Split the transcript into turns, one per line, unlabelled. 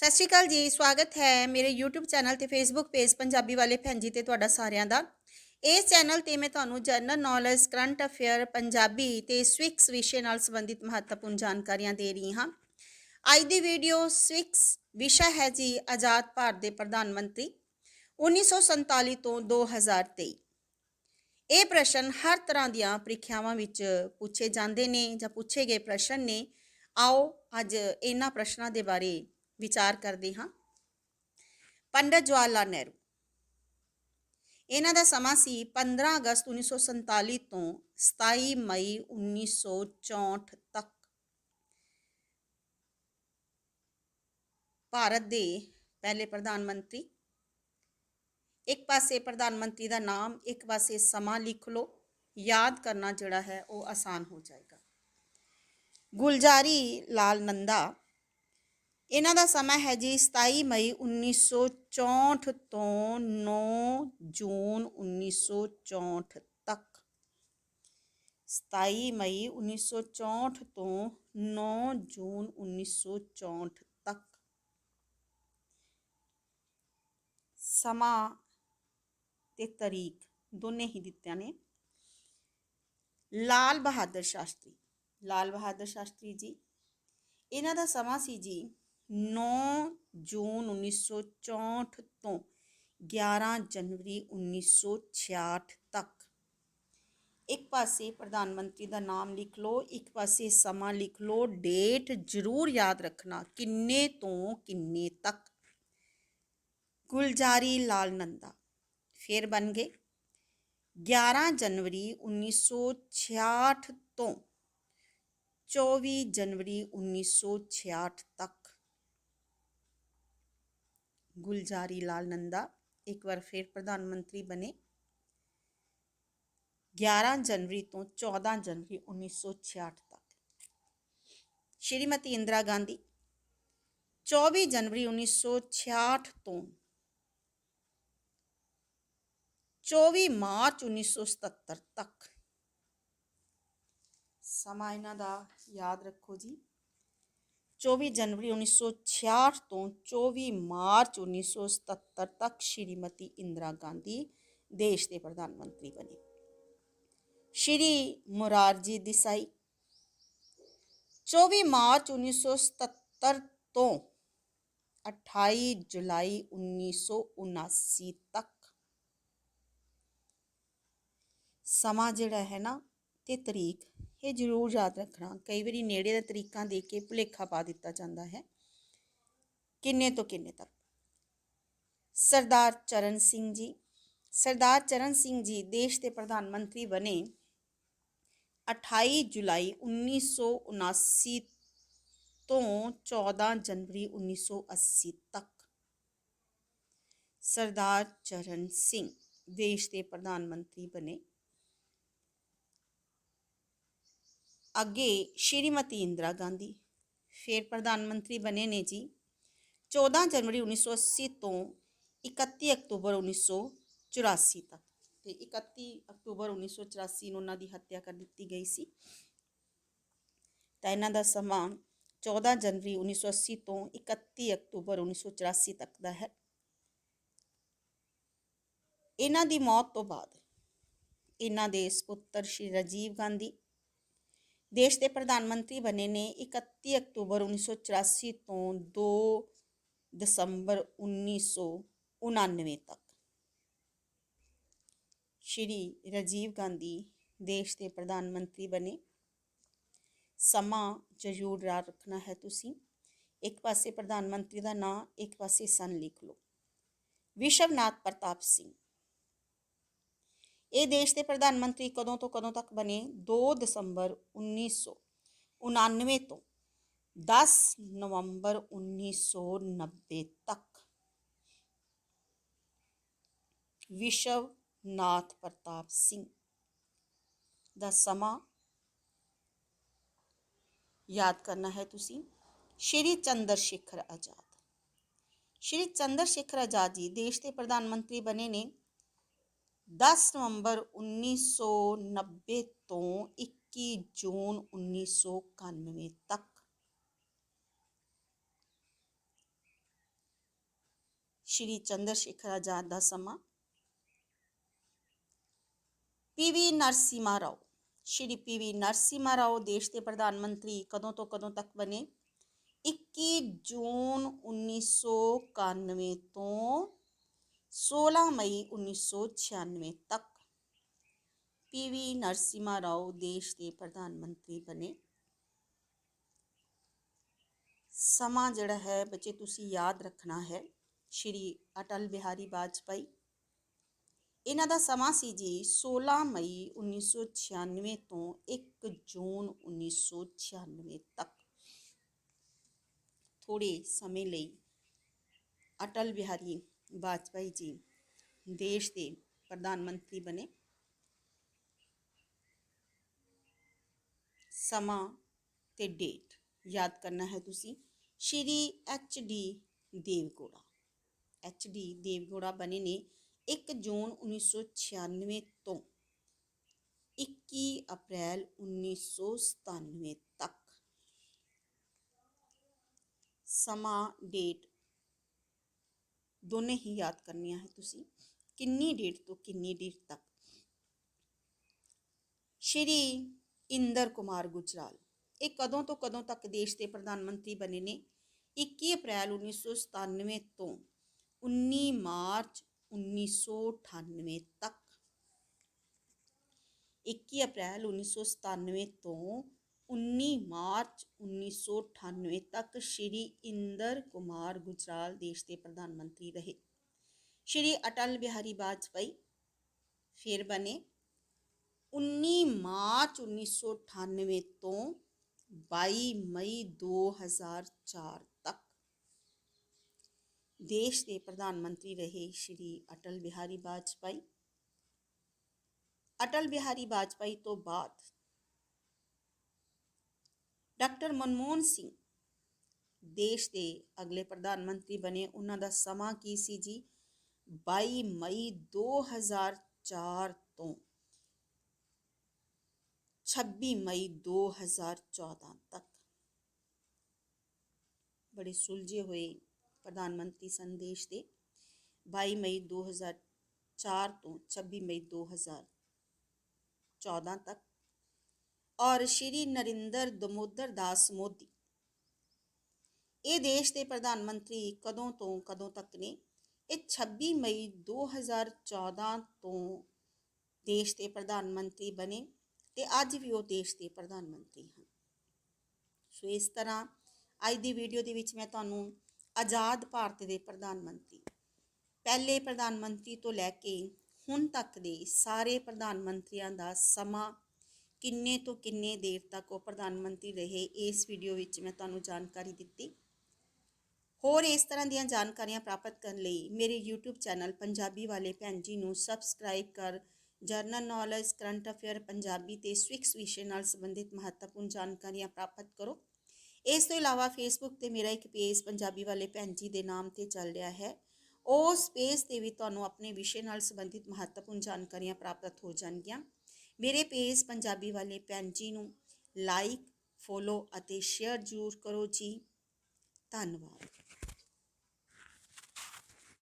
ਸਤਿ ਸ਼੍ਰੀ ਅਕਾਲ ਜੀ, ਸਵਾਗਤ ਹੈ ਮੇਰੇ YouTube ਚੈਨਲ ਤੇ Facebook ਪੇਜ ਪੰਜਾਬੀ ਵਾਲੇ ਭੈਣ ਜੀ ਤੇ ਤੁਹਾਡਾ ਸਾਰਿਆਂ ਦਾ। ਇਸ ਚੈਨਲ ਤੇ ਮੈਂ ਤੁਹਾਨੂੰ general knowledge current affair Punjabi ਤੇ ਸਵਿਕਸ ਵਿਸ਼ੇ ਨਾਲ ਸੰਬੰਧਿਤ ਮਹੱਤਵਪੂਰਨ ਜਾਣਕਾਰੀਆਂ ਦੇ ਰਹੀ ਹਾਂ। ਅੱਜ ਦੀ ਵੀਡੀਓ ਸਵਿਕਸ ਵਿਸ਼ਾ ਹੈ ਜੀ ਆਜ਼ਾਦ ਭਾਰਤ ਦੇ ਪ੍ਰਧਾਨ ਮੰਤਰੀ 1947 ਤੋਂ 2023 ਇਹ ਪ੍ਰਸ਼ਨ ਹਰ ਤਰ੍ਹਾਂ ਦੀਆਂ ਪ੍ਰੀਖਿਆਵਾਂ ਵਿੱਚ ਪੁੱਛੇ ਜਾਂਦੇ ਨੇ ਜਾਂ ਪੁੱਛੇ ਗਏ ਪ੍ਰਸ਼ਨ ਨੇ। ਆਓ ਅੱਜ ਇਹਨਾਂ ਪ੍ਰਸ਼ਨਾਂ ਦੇ ਬਾਰੇ ਵਿਚਾਰ ਕਰਦੇ ਹਾਂ। ਪੰਡਤ ਜਵਾਹਰ ਲਾਲ ਨਹਿਰੂ। ਇਹਨਾਂ ਦਾ ਸਮਾਂ ਸੀ 15 ਅਗਸਤ 1947 ਤੋਂ 27 ਮਈ 1964 ਤੱਕ। ਭਾਰਤ ਦੇ ਪਹਿਲੇ ਪ੍ਰਧਾਨ ਮੰਤਰੀ। ਇੱਕ ਪਾਸੇ ਪ੍ਰਧਾਨ ਮੰਤਰੀ ਦਾ ਨਾਮ, ਇੱਕ ਪਾਸੇ ਸਮਾਂ ਲਿਖ ਲਓ। ਯਾਦ ਕਰਨਾ ਜਿਹੜਾ ਹੈ ਉਹ ਆਸਾਨ ਹੋ ਜਾਏਗਾ। ਗੁਲਜ਼ਾਰੀ ਲਾਲ ਨੰਦਾ ਇਹਨਾਂ ਦਾ ਸਮਾਂ ਹੈ ਜੀ 27 ਮਈ 1964 ਤੋਂ 9 ਜੂਨ 1964 ਤੱਕ। 27 ਮਈ 1964 ਤੋਂ 9 ਜੂਨ 1964 ਤੱਕ। ਸਮਾਂ ਤੇ ਤਰੀਕ ਦੋਨੇ ਹੀ ਦਿੱਤਿਆਂ ਨੇ। ਲਾਲ ਬਹਾਦਰ ਸ਼ਾਸਤਰੀ, ਲਾਲ ਬਹਾਦਰ ਸ਼ਾਸਤਰੀ ਜੀ, ਇਹਨਾਂ ਦਾ ਸਮਾਂ ਸੀ ਜੀ 9 ਜੂਨ 1964 ਤੋਂ 11 ਜਨਵਰੀ 1966 ਤੱਕ। ਇੱਕ ਪਾਸੇ ਪ੍ਰਧਾਨ ਮੰਤਰੀ ਦਾ ਨਾਮ ਲਿਖ ਲਓ, ਇੱਕ ਪਾਸੇ ਸਮਾਂ ਲਿਖ ਲਓ, ਡੇਟ ਜ਼ਰੂਰ ਯਾਦ ਰੱਖਣਾ ਕਿੰਨੇ ਤੋਂ ਕਿੰਨੇ ਤੱਕ। ਗੁਲਜ਼ਾਰੀ ਲਾਲ ਨੰਦਾ, ਫਿਰ ਬਣ ਗਏ। 11 ਜਨਵਰੀ 1966 ਤੋਂ 24 ਜਨਵਰੀ 1966 ਤੱਕ। ਗੁਲਜ਼ਾਰੀ ਲਾਲ ਨੰਦਾ ਇੱਕ ਵਾਰ ਫਿਰ ਪ੍ਰਧਾਨ ਮੰਤਰੀ ਬਣੇ। 11 ਜਨਵਰੀ ਤੋਂ 14 ਜਨਵਰੀ 1966 ਤੱਕ। ਸ਼੍ਰੀਮਤੀ ਇੰਦਰਾ ਗਾਂਧੀ 24 ਜਨਵਰੀ 1966 ਤੋਂ 24 ਮਾਰਚ 1977 ਤੱਕ। ਸਮਾਂ ਇਹਨਾਂ ਦਾ ਯਾਦ ਰੱਖੋ ਜੀ। 24 ਜਨਵਰੀ 1966 ਤੋਂ 24 ਮਾਰਚ 1977 ਤੱਕ ਸ਼੍ਰੀਮਤੀ ਇੰਦਰਾ ਗਾਂਧੀ ਦੇਸ਼ ਦੇ ਪ੍ਰਧਾਨ ਮੰਤਰੀ ਬਣੇ। ਸ਼੍ਰੀ ਮੁਰਾਰਜੀ ਦੇਸਾਈ 24 ਮਾਰਚ 1977 ਤੋਂ 28 ਜੁਲਾਈ 1979 ਤੱਕ ਸਮਾਂ ਜਿਹੜਾ ਹੈ ਨਾ, ਤੇ ਤਰੀਕ ਇਹ ਜ਼ਰੂਰ ਯਾਦ ਰੱਖਣਾ। ਕਈ ਵਾਰੀ ਨੇੜੇ ਦੇ ਤਰੀਕਾਂ ਦੇ ਕੇ ਭੁਲੇਖਾ ਪਾ ਦਿੱਤਾ ਜਾਂਦਾ ਹੈ। ਕਿੰਨੇ ਤੋਂ ਕਿੰਨੇ ਤੱਕ? ਸਰਦਾਰ ਚਰਨ ਸਿੰਘ ਜੀ। ਸਰਦਾਰ ਚਰਨ ਸਿੰਘ ਜੀ ਦੇਸ਼ ਦੇ ਪ੍ਰਧਾਨ ਮੰਤਰੀ ਬਣੇ 28 ਜੁਲਾਈ 1979 ਤੋਂ 14 ਜਨਵਰੀ 1980 ਤੱਕ। ਸਰਦਾਰ ਚਰਨ ਸਿੰਘ ਦੇਸ਼ ਦੇ ਪ੍ਰਧਾਨ ਮੰਤਰੀ ਬਣੇ। ਅੱਗੇ ਸ਼੍ਰੀਮਤੀ ਇੰਦਰਾ ਗਾਂਧੀ, ਫਿਰ ਪ੍ਰਧਾਨ ਮੰਤਰੀ ਬਣੇ ਨੇ ਜੀ। 14 ਜਨਵਰੀ 1980 ਤੋਂ 31 ਅਕਤੂਬਰ 1984 ਤੱਕ ਤੇ 31 ਅਕਤੂਬਰ 1984 ਨੂੰ ਉਹਨਾਂ ਦੀ ਹੱਤਿਆ ਕਰ ਦਿੱਤੀ ਗਈ ਸੀ। ਤਾਂ ਇਹਨਾਂ ਦਾ ਸਮਾਂ 14 ਜਨਵਰੀ 1980 ਤੋਂ 31 ਅਕਤੂਬਰ 1984 ਤੱਕ ਦਾ ਹੈ। ਇਹਨਾਂ ਦੀ ਮੌਤ ਤੋਂ ਬਾਅਦ ਇਹਨਾਂ ਦੇ ਸੁਪੁੱਤਰ ਸ਼੍ਰੀ ਰਾਜੀਵ ਗਾਂਧੀ ਦੇਸ਼ ਦੇ ਪ੍ਰਧਾਨ ਮੰਤਰੀ ਬਣੇ ਨੇ 31 ਅਕਤੂਬਰ 1984 ਤੋਂ 2 ਦਸੰਬਰ 1999 ਤੱਕ। ਸ਼੍ਰੀ ਰਾਜੀਵ ਗਾਂਧੀ ਦੇਸ਼ ਦੇ ਪ੍ਰਧਾਨ ਮੰਤਰੀ ਬਣੇ। ਸਮਾਂ ਜ਼ਰੂਰ ਯਾਦ ਰੱਖਣਾ ਹੈ ਤੁਸੀਂ। ਇੱਕ ਪਾਸੇ ਪ੍ਰਧਾਨ ਮੰਤਰੀ ਦਾ ਨਾਂ, ਇੱਕ ਪਾਸੇ ਸਨ ਲਿਖ ਲਓ। ਵਿਸ਼ਵਨਾਥ ਪ੍ਰਤਾਪ ਸਿੰਘ। ਇਹ ਦੇਸ਼ ਦੇ ਪ੍ਰਧਾਨ ਮੰਤਰੀ ਕਦੋਂ ਤੋਂ ਕਦੋਂ ਤੱਕ ਬਣੇ? 2 ਦਸੰਬਰ 1999 ਤੋਂ 10 ਨਵੰਬਰ 1990 ਤੱਕ। ਵਿਸ਼ਵਨਾਥ ਪ੍ਰਤਾਪ ਸਿੰਘ ਦਾ ਸਮਾਂ ਯਾਦ ਕਰਨਾ ਹੈ ਤੁਸੀਂ। ਸ਼੍ਰੀ ਚੰਦਰ ਸ਼ੇਖਰ ਆਜ਼ਾਦ। ਸ਼੍ਰੀ ਚੰਦਰ ਸ਼ੇਖਰ ਆਜ਼ਾਦ ਜੀ ਦੇਸ਼ ਦੇ ਪ੍ਰਧਾਨ ਮੰਤਰੀ ਬਣੇ ਨੇ। 10 ਨਵੰਬਰ 1990 ਤੋਂ 21 ਜੂਨ 1991 ਤੱਕ ਸ਼੍ਰੀ ਚੰਦਰ ਸ਼ੇਖਰ ਆਜ਼ਾਦ ਦਾ ਸਮਾਂ ਪੀਵੀ ਨਰਸਿਮਹਾ ਰਾਓ ਸ਼੍ਰੀ ਪੀਵੀ ਨਰਸਿਮਹਾ ਰਾਓ ਦੇਸ਼ ਦੇ ਪ੍ਰਧਾਨ ਮੰਤਰੀ ਕਦੋਂ ਤੋਂ ਕਦੋਂ ਤੱਕ ਬਣੇ 21 ਜੂਨ 1991 ਤੋਂ 16 ਮਈ 1996 ਤੱਕ ਪੀਵੀ ਨਰਸਿਮਾ ਰਾਓ ਦੇਸ਼ ਦੇ ਪ੍ਰਧਾਨ ਮੰਤਰੀ ਬਣੇ। ਸਮਾਂ ਜਿਹੜਾ ਹੈ ਬੱਚੇ ਤੁਸੀਂ ਯਾਦ ਰੱਖਣਾ ਹੈ, ਸ਼੍ਰੀ ਅਟਲ ਬਿਹਾਰੀ ਵਾਜਪਾਈ। ਇਹਨਾਂ ਦਾ ਸਮਾਂ ਸੀ ਜੀ 16 ਮਈ 1996 ਤੋਂ 1 ਜੂਨ 1996 ਤੱਕ। ਥੋੜੇ ਸਮੇਂ ਲਈ ਅਟਲ ਬਿਹਾਰੀ ਵਾਜਪਾਈ ਜੀ ਦੇਸ਼ ਦੇ ਪ੍ਰਧਾਨ ਮੰਤਰੀ ਬਣੇ ਸਮਾਂ ਤੇ ਡੇਟ ਯਾਦ ਕਰਨਾ ਹੈ ਤੁਸੀਂ Shri H D Devegowda H D Devegowda ਬਣੇ ਨੇ 1 ਜੂਨ 1996 ਤੋਂ 21 ਅਪ੍ਰੈਲ 1997 ਤੱਕ ਸਮਾਂ ਡੇਟ ਦੋਨੇ ਹੀ ਯਾਦ ਕਰਨੀਆਂ ਹੈ ਤੁਸੀਂ, ਕਿੰਨੀ ਡੇਟ ਤੋਂ ਕਿੰਨੀ ਡੇਟ ਤੱਕ। ਸ਼੍ਰੀ ਇੰਦਰ ਕੁਮਾਰ ਗੁਜਰਾਲ, ਇਹ ਕਦੋਂ ਤੋਂ ਕਦੋਂ ਤੱਕ ਦੇਸ਼ ਦੇ ਪ੍ਰਧਾਨ ਮੰਤਰੀ ਬਣੇ ਨੇ? 21 ਅਪ੍ਰੈਲ 1997 ਤੋਂ 19 ਮਾਰਚ 1998 ਤੱਕ। 21 ਅਪ੍ਰੈਲ 1997 ਤੋਂ 19 ਮਾਰਚ 1998 ਤੱਕ ਸ਼੍ਰੀ ਇੰਦਰ ਕੁਮਾਰ ਗੁਜਰਾਲ ਦੇਸ਼ ਦੇ ਪ੍ਰਧਾਨ ਮੰਤਰੀ ਰਹੇ। ਸ਼੍ਰੀ ਅਟਲ ਬਿਹਾਰੀ ਵਾਜਪਾਈ ਫਿਰ ਬਣੇ। 19 ਮਾਰਚ 1998 ਤੋਂ 22 ਮਈ 2004 ਤੱਕ ਦੇਸ਼ ਦੇ ਪ੍ਰਧਾਨ ਮੰਤਰੀ ਰਹੇ ਸ਼੍ਰੀ ਅਟਲ ਬਿਹਾਰੀ ਵਾਜਪਾਈ ਅਟਲ ਬਿਹਾਰੀ ਵਾਜਪਾਈ ਤੋਂ ਬਾਅਦ ਡਾਕਟਰ ਮਨਮੋਹਨ ਸਿੰਘ। ਦੇਸ਼ ਦੇ ਅਗਲੇ ਪ੍ਰਧਾਨ ਮੰਤਰੀ ਬਣੇ ਉਹਨਾਂ ਦਾ ਸਮਾਂ ਕੀ ਸੀ ਜੀ? 22 ਮਈ 2004 ਤੋਂ 26 ਮਈ 2014 ਤੱਕ। ਬੜੇ ਸੁਲਝੇ ਹੋਏ ਪ੍ਰਧਾਨ ਮੰਤਰੀ ਸਨ ਦੇਸ਼ ਦੇ। 22 ਮਈ 2004 ਤੋਂ 26 ਮਈ 2014 ਤੱਕ ਔਰ ਸ਼੍ਰੀ ਨਰਿੰਦਰ ਦਮੋਦਰ ਦਾਸ ਮੋਦੀ। ਇਹ ਦੇਸ਼ ਦੇ ਪ੍ਰਧਾਨ ਮੰਤਰੀ ਕਦੋਂ ਤੋਂ ਕਦੋਂ ਤੱਕ ਨੇ? ਇਹ 26 ਮਈ 2014 ਤੋਂ ਦੇਸ਼ ਦੇ ਪ੍ਰਧਾਨ ਮੰਤਰੀ ਬਣੇ ਤੇ ਅੱਜ ਵੀ ਉਹ ਦੇਸ਼ ਦੇ ਪ੍ਰਧਾਨ ਮੰਤਰੀ ਹਨ। ਸੋ ਇਸ ਤਰ੍ਹਾਂ ਅੱਜ ਦੀ ਵੀਡੀਓ ਦੇ ਵਿੱਚ ਮੈਂ ਤੁਹਾਨੂੰ ਆਜ਼ਾਦ ਭਾਰਤ ਦੇ ਪ੍ਰਧਾਨ ਮੰਤਰੀ, ਪਹਿਲੇ ਪ੍ਰਧਾਨ ਮੰਤਰੀ ਤੋਂ ਲੈ ਕੇ ਹੁਣ ਤੱਕ ਦੇ ਸਾਰੇ ਪ੍ਰਧਾਨ ਮੰਤਰੀਆਂ ਦਾ ਸਮਾਂ ਕਿੰਨੇ ਤੋਂ ਕਿੰਨੇ ਦੇਰ ਤੱਕ ਉਹ ਪ੍ਰਧਾਨ ਮੰਤਰੀ ਰਹੇ, ਇਸ ਵੀਡੀਓ ਵਿੱਚ ਮੈਂ ਤੁਹਾਨੂੰ ਜਾਣਕਾਰੀ ਦਿੱਤੀ। ਹੋਰ ਇਸ ਤਰ੍ਹਾਂ ਦੀਆਂ ਜਾਣਕਾਰੀਆਂ ਪ੍ਰਾਪਤ ਕਰਨ ਲਈ ਮੇਰੇ YouTube ਚੈਨਲ ਪੰਜਾਬੀ ਵਾਲੇ ਭੈਣ ਜੀ ਨੂੰ ਸਬਸਕ੍ਰਾਈਬ ਕਰ general knowledge current affair Punjabi ਤੇ ਸਵਿਕਸ ਵਿਸ਼ੇ ਨਾਲ ਸੰਬੰਧਿਤ ਮਹੱਤਵਪੂਰਨ ਜਾਣਕਾਰੀਆਂ ਪ੍ਰਾਪਤ ਕਰੋ। ਇਸ ਤੋਂ ਇਲਾਵਾ ਫੇਸਬੁੱਕ ਤੇ ਮੇਰਾ ਇੱਕ ਪੇਜ ਪੰਜਾਬੀ ਵਾਲੇ ਭੈਣ ਜੀ ਦੇ ਨਾਮ ਤੇ ਚੱਲ ਰਿਹਾ ਹੈ। ਉਸ ਪੇਜ ਤੇ ਵੀ ਤੁਹਾਨੂੰ ਆਪਣੇ ਵਿਸ਼ੇ ਨਾਲ ਸੰਬੰਧਿਤ ਮਹੱਤਵਪੂਰਨ ਜਾਣਕਾਰੀਆਂ ਪ੍ਰਾਪਤ ਹੋ ਜਾਣਗੀਆਂ। ਮੇਰੇ ਪੇਜ ਪੰਜਾਬੀ ਵਾਲੇ ਭੈਣ ਜੀ ਨੂੰ ਲਾਈਕ ਫੋਲੋ ਅਤੇ ਸ਼ੇਅਰ ਜ਼ਰੂਰ ਕਰੋ ਜੀ। ਧੰਨਵਾਦ।